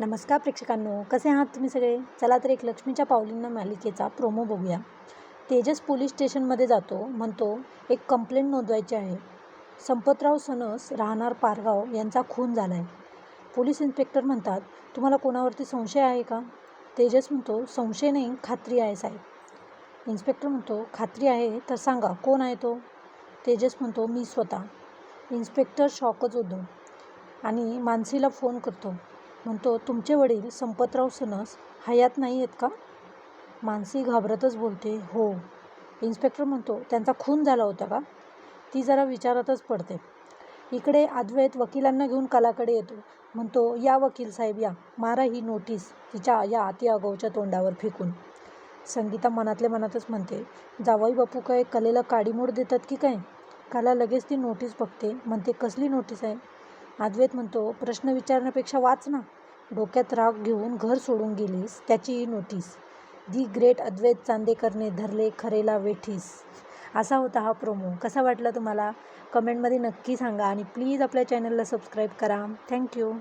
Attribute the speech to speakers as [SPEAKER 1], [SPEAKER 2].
[SPEAKER 1] नमस्कार प्रेक्षकांनो कसे आहात तुम्ही सगळे? चला तर एक लक्ष्मीच्या पावलींना मालिकेचा प्रोमो बघूया. तेजस पोलीस स्टेशनमध्ये जातो म्हणतो एक कंप्लेंट नोंदवायची आहे. संपतराव सनस राहणार पारगाव यांचा खून झाला आहे पोलीस इन्स्पेक्टर म्हणतात तुम्हाला कोणावरती संशय आहे का? तेजस म्हणतो संशय नाही खात्री आहे साहेब. इन्स्पेक्टर म्हणतो खात्री आहे तर सांगा कोण आहे तो? तेजस म्हणतो मी स्वतः. इन्स्पेक्टर शॉकच होतो आणि मानसीला फोन करतो म्हणतो तुमचे वडील संपतराव सणस हयात नाही आहेत का? मानसी घाबरतच बोलते हो. इन्स्पेक्टर म्हणतो त्यांचा खून झाला होता का? ती जरा विचारातच पडते. इकडे अद्वैत वकिलांना घेऊन कलाकडे येतो. म्हणतो या वकील साहेब या. मारा ही नोटीस तिच्या या अति आगाऊच्या तोंडावर फेकून. संगीता मनातल्या मनातच म्हणते जावई बापू काय कलेला काडीमोड देतात की काय? कला लगेच ती नोटीस बघते म्हणते कसली नोटीस आहे? अद्वैत म्हणतो प्रश्न विचारण्यापेक्षा वाच ना. डोक्यात राग घेऊन घर सोडून गेलीस त्याचीही नोटीस. दी ग्रेट अद्वैत चांदेकरने धरले खरेला वेठीस. असा होता हा प्रोमो कसा वाटला तुम्हाला? कमेंटमध्ये नक्की सांगा आणि प्लीज आपल्या चॅनलला सबस्क्राईब करा. थँक्यू